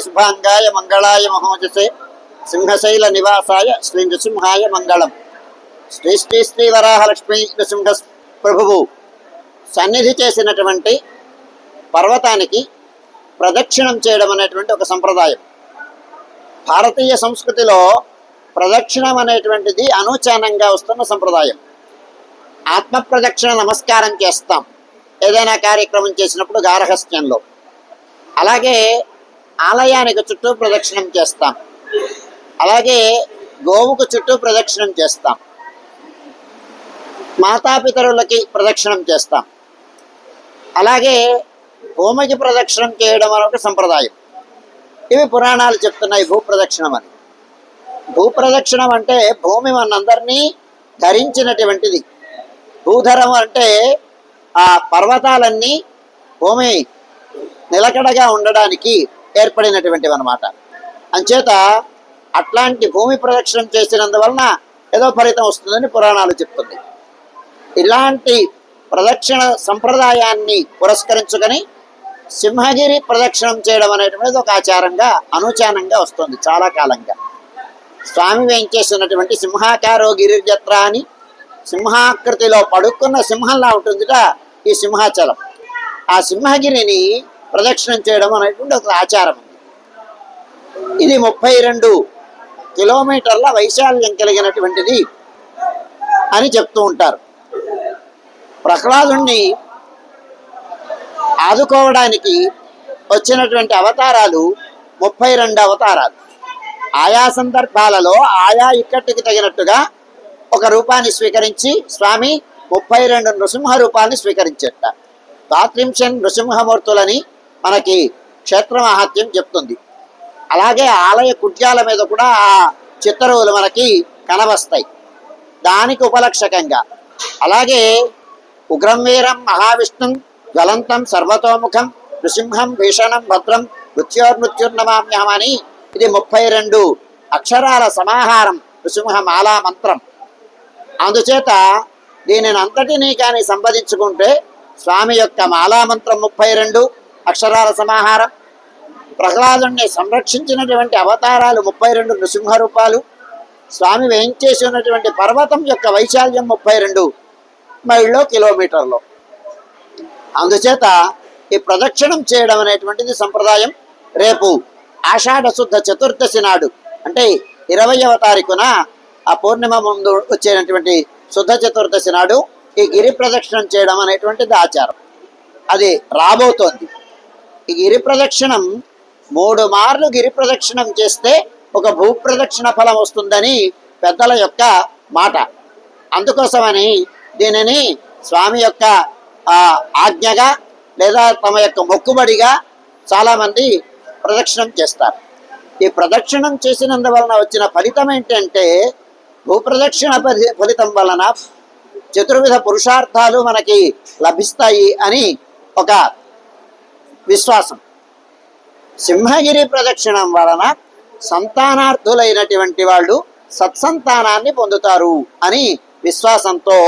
శుభాంగాయ మంగళాయ మహోజసే. సింహశైల నివాసాయ శ్రీ నృసింహాయ మంగళం. శ్రీ శ్రీ శ్రీ వరాహలక్ష్మి నృసింహ ప్రభువు సన్నిధి చేసినటువంటి పర్వతానికి ప్రదక్షిణం చేయడం అనేటువంటి ఒక సంప్రదాయం. భారతీయ సంస్కృతిలో ప్రదక్షిణం అనేటువంటిది అనూచానంగా వస్తున్న సంప్రదాయం. ఆత్మ ప్రదక్షిణ నమస్కారం చేస్తాం. ఏదైనా కార్యక్రమం చేసినప్పుడు గారహస్యంలో అలాగే ఆలయానికి చుట్టూ ప్రదక్షిణం చేస్తాం. అలాగే గోవుకు చుట్టూ ప్రదక్షిణం చేస్తాం. మాతాపితరులకి ప్రదక్షిణం చేస్తాం. అలాగే భూమికి ప్రదక్షిణం చేయడం అని ఒక సంప్రదాయం. ఇవి పురాణాలు చెప్తున్నాయి భూప్రదక్షిణం అని. భూ ప్రదక్షిణం అంటే భూమి మనందరినీ ధరించినటువంటిది. భూధరం అంటే ఆ పర్వతాలన్నీ భూమి నిలకడగా ఉండడానికి ఏర్పడినటువంటివి అనమాట అంచేత అట్లాంటి భూమి ప్రదక్షిణం చేసినందువలన ఏదో ఫలితం వస్తుందని పురాణాలు చెప్తుంది. ఇలాంటి ప్రదక్షిణ సంప్రదాయాన్ని పురస్కరించుకొని సింహగిరి ప్రదక్షిణం చేయడం అనేటువంటిది ఒక ఆచారంగా అనుచానంగా వస్తుంది చాలా కాలంగా. స్వామి వేయించేసినటువంటి సింహాకారో గిరిజత్ర అని సింహాకృతిలో పడుకున్న సింహంలా ఉంటుందిట ఈ సింహాచలం. ఆ సింహగిరిని ప్రదక్షిణం చేయడం అనేటువంటి ఒక ఆచారం. ఇది ముప్పై రెండు కిలోమీటర్ల వైశాల్యం కలిగినటువంటిది అని చెప్తూ ఉంటారు. ప్రహ్లాదుణ్ణి ఆదుకోవడానికి వచ్చినటువంటి అవతారాలు ముప్పై రెండు అవతారాలు. ఆయా సందర్భాలలో ఆయా ఇక్కటికి తగినట్టుగా ఒక రూపాన్ని స్వీకరించి స్వామి ముప్పై రెండు నృసింహ రూపాన్ని స్వీకరించేట. ద్వాత్రింశన్ నృసింహమూర్తులని మనకి క్షేత్ర మహత్యం చెప్తుంది. అలాగే ఆలయ కుట్యాల మీద కూడా ఆ చిత్తరువులు మనకి కనవస్తాయి దానికి ఉపలక్షకంగా. అలాగే ఉగ్రం వీరం మహావిష్ణుం జ్వలంతం సర్వతోముఖం నృసింహం భీషణం భద్రం మృత్యోర్మృత్యుర్నమామ్యం అని ఇది ముప్పై రెండు అక్షరాల సమాహారం నృసింహ మాలా మంత్రం. అందుచేత దీనిని అంతటినీ కానీ సంపాదించుకుంటే స్వామి యొక్క మాలామంత్రం ముప్పై రెండు అక్షరాల సమాహారం. ప్రహ్లాదుని సంరక్షించినటువంటి అవతారాలు ముప్పై రెండు నృసింహ రూపాలు స్వామి వేయించేసి ఉన్నటువంటి పర్వతం యొక్క వైశాల్యం ముప్పై రెండు మైళ్ళలో కిలోమీటర్లో. అందుచేత ఈ ప్రదక్షిణం చేయడం అనేటువంటిది సంప్రదాయం. రేపు ఆషాఢ శుద్ధ చతుర్దశి నాడు అంటే ఇరవయవ తారీఖున ఆ పూర్ణిమ ముందు వచ్చేటటువంటి శుద్ధ చతుర్దశి నాడు ఈ గిరి ప్రదక్షిణం చేయడం అనేటువంటిది ఆచారం. అది రాబోతోంది. ఈ గిరి ప్రదక్షిణం మూడు మార్లు గిరి ప్రదక్షిణం చేస్తే ఒక భూ ప్రదక్షిణ ఫలం వస్తుందని పెద్దల యొక్క మాట. అందుకోసమని దీనిని స్వామి యొక్క ఆజ్ఞగా లేదా తమ యొక్క మొక్కుబడిగా చాలామంది ప్రదక్షిణం చేస్తారు. ఈ ప్రదక్షిణం చేసినందువలన వచ్చిన ఫలితం ఏంటంటే భూప్రదక్షిణ ఫలి- ఫలితం వలన చతుర్విధ పురుషార్థాలు మనకి లభిస్తాయి అని ఒక విశ్వాసం. సింహగిరి ప్రదక్షిణం వలన సంతానార్థులైనటువంటి వాళ్ళు సత్సంతానాన్ని పొందుతారు అని విశ్వాసంతో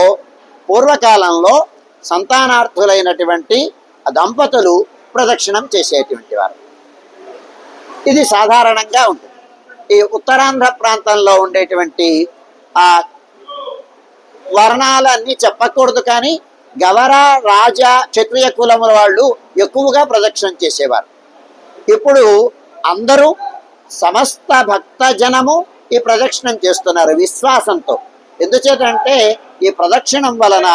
పూర్వకాలంలో సంతానార్థులైనటువంటి దంపతులు ప్రదక్షిణం చేసేటువంటి వారు. ఇది సాధారణంగా ఉంటుంది. ఈ ఉత్తరాంధ్ర ప్రాంతంలో ఉండేటువంటి ఆ వర్ణాలన్నీ చెప్పకూడదు కానీ గవర రాజ క్షత్రియ కులముల వాళ్ళు ఎక్కువగా ప్రదక్షిణం చేసేవారు. ఇప్పుడు అందరూ సమస్త భక్త జనము ఈ ప్రదక్షిణం చేస్తున్నారు విశ్వాసంతో. ఎందుచేతంటే ఈ ప్రదక్షిణం వలన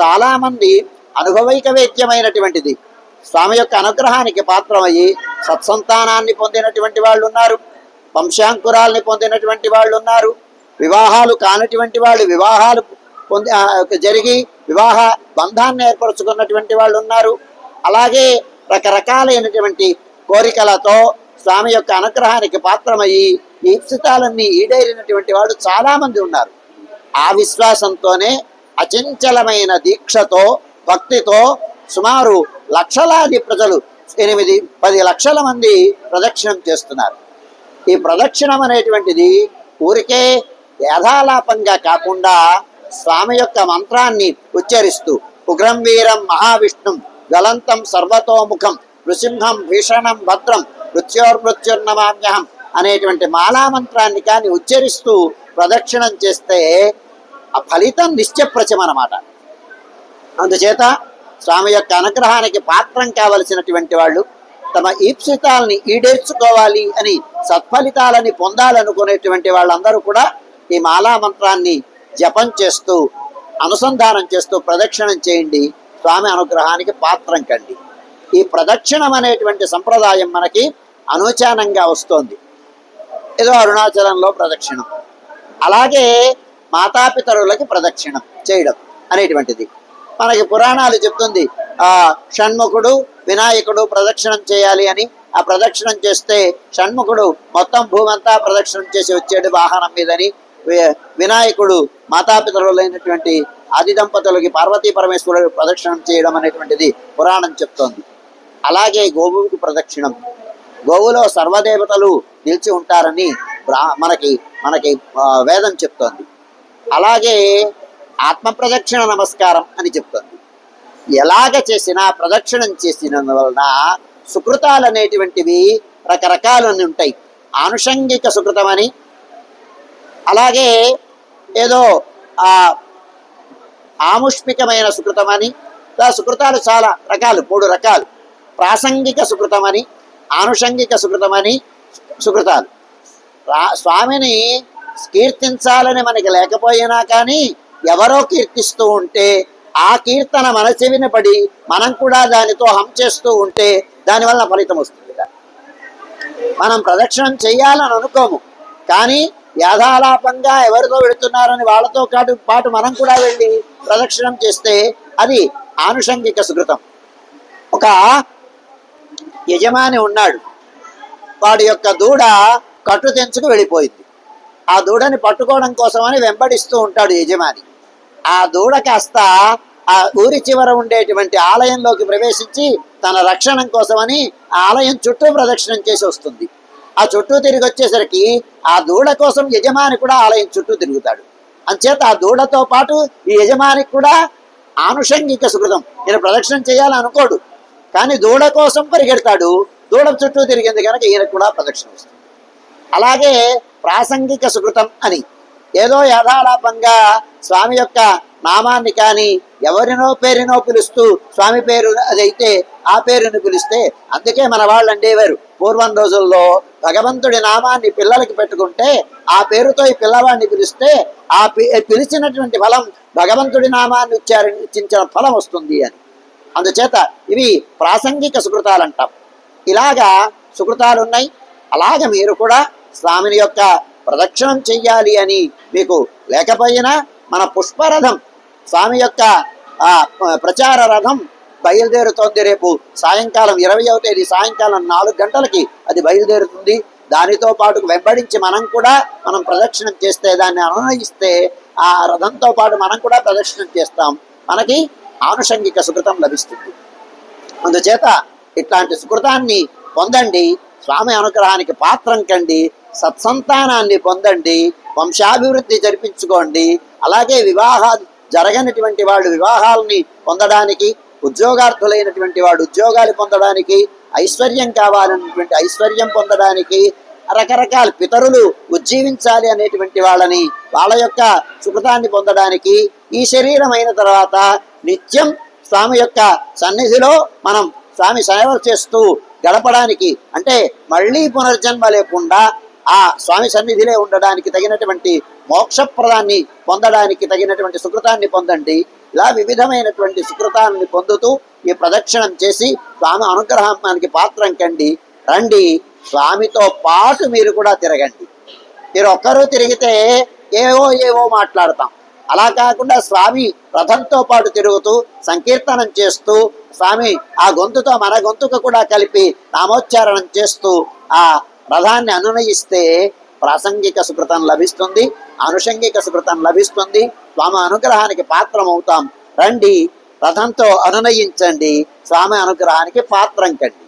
చాలామంది అనుభవైక వేద్యమైనటువంటిది స్వామి యొక్క అనుగ్రహానికి పాత్రమయ్యి సత్సంతానాన్ని పొందినటువంటి వాళ్ళు ఉన్నారు వంశాంకురాల్ని పొందినటువంటి వాళ్ళు ఉన్నారు వివాహాలు కానటువంటి వాళ్ళు వివాహాలు పొంది జరిగి వివాహ బంధాన్ని ఏర్పరచుకున్నటువంటి వాళ్ళు ఉన్నారు అలాగే రకరకాలైనటువంటి కోరికలతో స్వామి యొక్క అనుగ్రహానికి పాత్రమయ్యి ఈప్సితాలన్నీ ఈడేరినటువంటి వాడు చాలామంది ఉన్నారు. ఆ విశ్వాసంతోనే అచంచలమైన దీక్షతో భక్తితో సుమారు లక్షలాది ప్రజలు ఎనిమిది పది లక్షల మంది ప్రదక్షిణం చేస్తున్నారు. ఈ ప్రదక్షిణం అనేటువంటిది ఊరికే యథాలాపంగా కాకుండా స్వామి యొక్క మంత్రాన్ని ఉచ్చరిస్తూ ఉగ్రం వీరం మహావిష్ణుం గలంతం సర్వతోముఖం నృసింహం భీషణం భద్రం మృత్యోర్మృత్యుర్నమామ్యహం అనేటువంటి మాలామంత్రాన్ని కానీ ఉచ్చరిస్తూ ప్రదక్షిణం చేస్తే ఆ ఫలితం నిశ్చప్రచం అన్నమాట అందుచేత స్వామి యొక్క అనుగ్రహానికి పాత్రం కావలసినటువంటి వాళ్ళు తమ ఈప్సితాలని ఈడేర్చుకోవాలి అని సత్ఫలితాలని పొందాలనుకునేటువంటి వాళ్ళందరూ కూడా ఈ మాలా మంత్రాన్ని జపం చేస్తూ అనుసంధానం చేస్తూ ప్రదక్షిణం చేయండి. స్వామి అనుగ్రహానికి పాత్రం కండి. ఈ ప్రదక్షిణం అనేటువంటి సంప్రదాయం మనకి అనుచానంగా వస్తోంది. ఏదో అరుణాచలంలో ప్రదక్షిణం. అలాగే మాతాపితరులకి ప్రదక్షిణం చేయడం అనేటువంటిది. మనకి పురాణాలు చెప్తుంది ఆ షణ్ముఖుడు వినాయకుడు ప్రదక్షిణం చేయాలి అని. ఆ ప్రదక్షిణం చేస్తే షణ్ముఖుడు మొత్తం భూమంతా ప్రదక్షిణం చేసి వచ్చాడు వాహనం మీదని. వినాయకుడు మాతాపితరులైనటువంటి ఆది దంపతులకి పార్వతీ పరమేశ్వరుడు ప్రదక్షిణం చేయడం అనేటువంటిది పురాణం చెప్తోంది. అలాగే గోవుకి ప్రదక్షిణం. గోవులో సర్వదేవతలు నిలిచి ఉంటారని బ్రా మనకి మనకి వేదం చెప్తోంది. అలాగే ఆత్మ ప్రదక్షిణ నమస్కారం అని చెప్తోంది. ఎలాగ చేసినా ప్రదక్షిణం చేసిన వలన సుకృతాలు అనేటువంటివి రకరకాలు ఉంటాయి. ఆనుషంగిక సుకృతమని అలాగే ఏదో ఆ ఆముష్మికమైన సుకృతమని ఇలా సుకృతాలు చాలా రకాలు మూడు రకాలు. ప్రాసంగిక సుకృతమని ఆనుషంగిక సుకృతమని సుకృతాలు. స్వామిని కీర్తించాలని మనకి లేకపోయినా కానీ ఎవరో కీర్తిస్తూ ఉంటే ఆ కీర్తన మన చెవిన పడి మనం కూడా దానితో హం చేస్తూ ఉంటే దానివల్ల ఫలితం వస్తుంది మనం ప్రదక్షిణం చేయాలని అనుకోము. కానీ యాథాలాపంగా ఎవరితో వెళుతున్నారని వాళ్ళతో కాటు పాటు మనం కూడా వెళ్ళి ప్రదక్షిణం చేస్తే అది ఆనుషంగిక సుకృతం. ఒక యజమాని ఉన్నాడు. వాడి యొక్క దూడ కట్టు తెంచుకు వెళ్ళిపోయింది. ఆ దూడని పట్టుకోవడం కోసమని వెంబడిస్తూ ఉంటాడు యజమాని. ఆ దూడ కాస్త ఆ ఊరి చివర ఉండేటువంటి ఆలయంలోకి ప్రవేశించి తన రక్షణం కోసమని ఆలయం చుట్టూ ప్రదక్షిణం చేసి వస్తుంది. ఆ చుట్టూ తిరిగి వచ్చేసరికి ఆ దూడ కోసం యజమాని కూడా ఆలయం చుట్టూ తిరుగుతాడు. అంచేత ఆ దూడతో పాటు ఈ యజమానికి కూడా ఆనుషంగిక సుకృతం. ఈయన ప్రదక్షిణం చేయాలనుకోడు కానీ దూడ కోసం పరిగెడతాడు. దూడ చుట్టూ తిరిగింది కనుక ఈయనకు కూడా ప్రదక్షిణ వస్తుంది అలాగే ప్రాసంగిక సుకృతం అని. ఏదో యథాలాపంగా స్వామి యొక్క నామాన్ని కానీ ఎవరినో పేరునో పిలుస్తూ స్వామి పేరు అదైతే ఆ పేరుని పిలిస్తే అందుకే మన వాళ్ళు అండేవారు. పూర్వం రోజుల్లో భగవంతుడి నామాన్ని పిల్లలకి పెట్టుకుంటే ఆ పేరుతో ఈ పిల్లవాడిని పిలిస్తే ఆ పి- పిలిచినటువంటి ఫలం భగవంతుడి నామాన్ని ఉచ్చారించిన ఫలం వస్తుంది అని. అందుచేత ఇవి ప్రాసంగిక సుకృతాలు అంటాం ఇలాగా సుకృతాలు ఉన్నాయి అలాగ మీరు కూడా స్వామిని యొక్క ప్రదక్షిణం చెయ్యాలి అని మీకు లేకపోయినా మన పుష్పరథం స్వామి యొక్క ఆ, ప్రచార రథం బయలుదేరుతోంది రేపు సాయంకాలం ఇరవయవ తేదీ సాయంకాలం నాలుగు గంటలకి అది బయలుదేరుతుంది. దానితో పాటు వెంబడించి మనం కూడా మనం ప్రదక్షిణం చేస్తే దాన్ని అనునయిస్తే ఆ రథంతో పాటు మనం కూడా ప్రదక్షిణం చేస్తాం. మనకి ఆనుషంగిక సుకృతం లభిస్తుంది. అందుచేత ఇట్లాంటి సుకృతాన్ని పొందండి స్వామి అనుగ్రహానికి పాత్రం కండి సత్సంతానాన్ని పొందండి వంశాభివృద్ధి జరిపించుకోండి అలాగే వివాహాది జరగనటువంటి వాళ్ళు వివాహాలని పొందడానికి ఉద్యోగార్థులైనటువంటి వాడు ఉద్యోగాలు పొందడానికి ఐశ్వర్యం కావాలన్నటువంటి ఐశ్వర్యం పొందడానికి రకరకాల పితరులు ఉజ్జీవించాలి అనేటువంటి వాళ్ళని వాళ్ళ యొక్క సుఖతాన్ని పొందడానికి ఈ శరీరం అయిన తర్వాత నిత్యం స్వామి యొక్క సన్నిధిలో మనం స్వామి సేవలు చేస్తూ గడపడానికి అంటే మళ్ళీ పునర్జన్మ లేకుండా ఆ స్వామి సన్నిధిలో ఉండడానికి తగినటువంటి మోక్షప్రదాన్ని పొందడానికి తగినటువంటి సుకృతాన్ని పొందండి. ఇలా వివిధమైనటువంటి సుకృతాన్ని పొందుతూ ఈ ప్రదక్షిణం చేసి స్వామి అనుగ్రహానికి పాత్రం కండి. రండి. స్వామితో పాటు మీరు కూడా తిరగండి. మీరు ఒక్కరూ తిరిగితే ఏవో ఏవో మాట్లాడతాం. అలా కాకుండా స్వామి రథంతో పాటు తిరుగుతూ సంకీర్తనం చేస్తూ స్వామి ఆ గొంతుతో మన గొంతుకు కూడా కలిపి నామోచ్చారణం చేస్తూ ఆ రథాన్ని అనునయిస్తే ప్రాసంగిక సుకృతం లభిస్తుంది అనుషంగిక సుకృతం లభిస్తుంది. స్వామి అనుగ్రహానికి పాత్రం అవుతాం రండి రథంతో అనునయించండి. స్వామి అనుగ్రహానికి పాత్రం కండి.